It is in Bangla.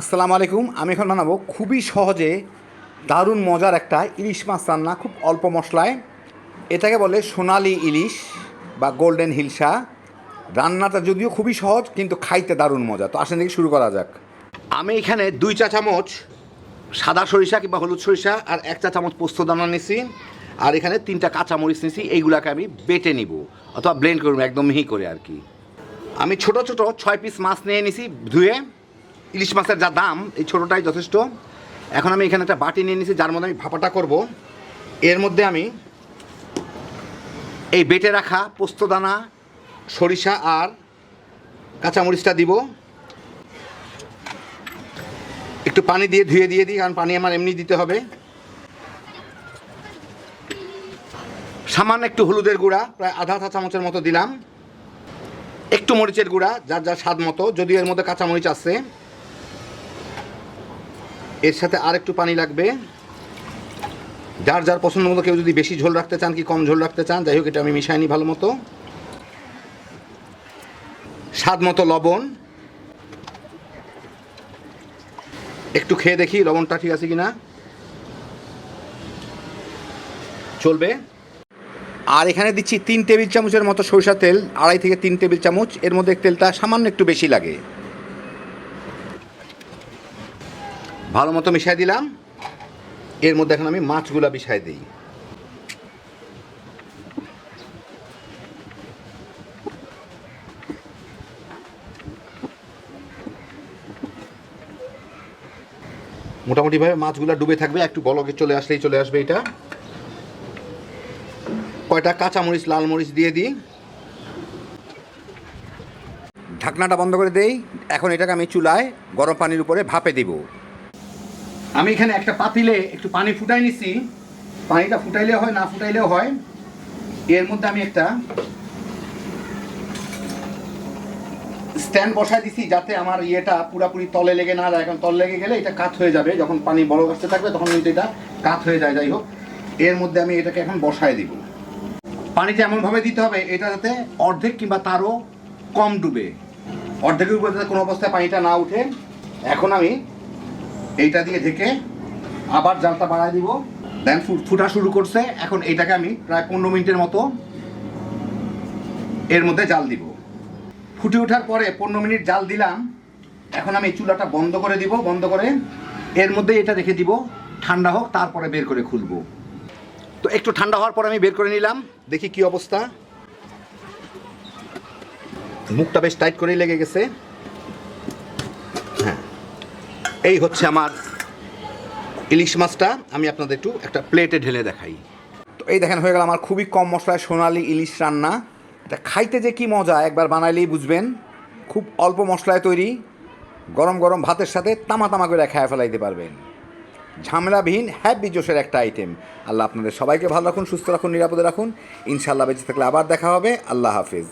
আসসালামু আলাইকুম। আমি এখন বানাবো খুবই সহজে দারুণ মজার একটা ইলিশ মাছ রান্না, খুব অল্প মশলায়। এটাকে বলে সোনালি ইলিশ বা গোল্ডেন হিলসা রান্নাটা যদিও খুবই সহজ, কিন্তু খাইতে দারুণ মজা। তো আসেন দেখি শুরু করা যাক। আমি এখানে দুই চা চামচ সাদা সরিষা কিংবা হলুদ সরিষা আর এক চা চামচ পোস্ত দানা নিছি। আর এখানে তিনটা কাঁচামরিচ নিছি। এইগুলাকে আমি বেটে নিব অথবা ব্লেন্ড করব একদম মিহি করে আর কি। আমি ছোট ছোট ছয় পিস মাছ নিয়ে নিছি ধুয়ে। ইলিশ মাছের যা দাম, এই ছোটোটাই যথেষ্ট। এখন আমি এখানে একটা বাটি নিয়ে নিছি, যার মধ্যে আমি ভাপাটা করব। এর মধ্যে আমি এই বেটে রাখা পোস্তদানা সরিষা আর কাঁচামরিচটা দিব। একটু পানি দিয়ে ধুয়ে দিয়ে দিই, কারণ পানি আমার এমনি দিতে হবে। সামান্য একটু হলুদের গুঁড়া, প্রায় আধা চা চামচের মতো দিলাম। একটু মরিচের গুঁড়া, যার যার স্বাদ মতো, যদিও এর মধ্যে কাঁচামরিচ আছে। এর সাথে আর একটু পানি লাগবে। যার যার পছন্দ মতো কেউ যদি বেশি ঝোল রাখতে চান কি কম ঝোল রাখতে চান, যাই হোক এটা আমি মিশাই নিই ভালো মতো স্বাদ মতো লবণ। একটু খেয়ে দেখি লবণটা ঠিক আছে কিনা। চলবে। আর এখানে দিচ্ছি তিন টেবিল চামচের মতো সরিষা তেল, আড়াই থেকে তিন টেবিল চামচ। এর মধ্যে তেলটা সামান্য একটু বেশি লাগে। ভালো মতো মিশাই দিলাম। এর মধ্যে এখন আমি মাছগুলা মিশাই দিই। মোটামুটিভাবে মাছগুলা ডুবে থাকবে, একটু বলকে চলে আসলেই চলে আসবে এটা। কয়টা কাঁচামরিচ লাল মরিচ দিয়ে দিই। ঢাকনাটা বন্ধ করে দেই। এখন এটাকে আমি চুলায় গরম পানির উপরে ভাপে দিব। আমি এখানে একটা পাতিলে একটু পানি ফুটাই নিছি। পানিটা ফুটাইলে হয়, না ফুটাইলেও হয়। এর মধ্যে আমি একটা স্ট্যান্ড বসাই দিছি যাতে আমার ইয়েটা পুরাপুরি তলে লেগে না যায়। এখন তল লেগে গেলে এটা কাত হয়ে যাবে। যখন পানি বড় আসতে থাকবে, তখন কিন্তু এটা কাত হয়ে যায়। যাই হোক, এর মধ্যে আমি এটাকে এখন বসায় দিব। পানিটা এমনভাবে দিতে হবে, এটা যাতে অর্ধেক কিংবা তারও কম ডুবে। অর্ধেকের উপরে যাতে কোনো অবস্থায় পানিটা না উঠে। এখন আমি এইটা দিয়ে ঢেকে আবার জালটা বাড়ায় দিব। দেন ফুটা শুরু করছে। এখন এইটাকে আমি প্রায় পনেরো মিনিটের মতো এর মধ্যে জাল দিব। ফুটে ওঠার পরে পনেরো মিনিট জাল দিলাম। এখন আমি চুলাটা বন্ধ করে দিব। বন্ধ করে এর মধ্যে এটা রেখে দিব। ঠান্ডা হোক, তারপরে বের করে খুলবো। তো একটু ঠান্ডা হওয়ার পরে আমি বের করে নিলাম। দেখি কি অবস্থা। মুখটা বেশ টাইট করেই লেগে গেছে হ্যাঁ এই হচ্ছে আমার ইলিশ মাছটা। আমি আপনাদের একটু একটা প্লেটে ঢেলে দেখাই। তো এই দেখেন, হয়ে গেল আমার খুবই কম মশলায় সোনালি ইলিশ রান্না। এটা খাইতে যে কি মজা, একবার বানাইলেই বুঝবেন। খুব অল্প মশলায় তৈরি, গরম গরম ভাতের সাথে তামা তামা করে খায় ফেলাইতে পারবেন। ঝামেলাবিহীন হ্যাপি জোশের একটা আইটেম আল্লাহ আপনাদের সবাইকে ভালো রাখুন, সুস্থ রাখুন, নিরাপদে রাখুন। ইনশাল্লাহ বেঁচে থাকলে আবার দেখা হবে। আল্লাহ হাফিজ।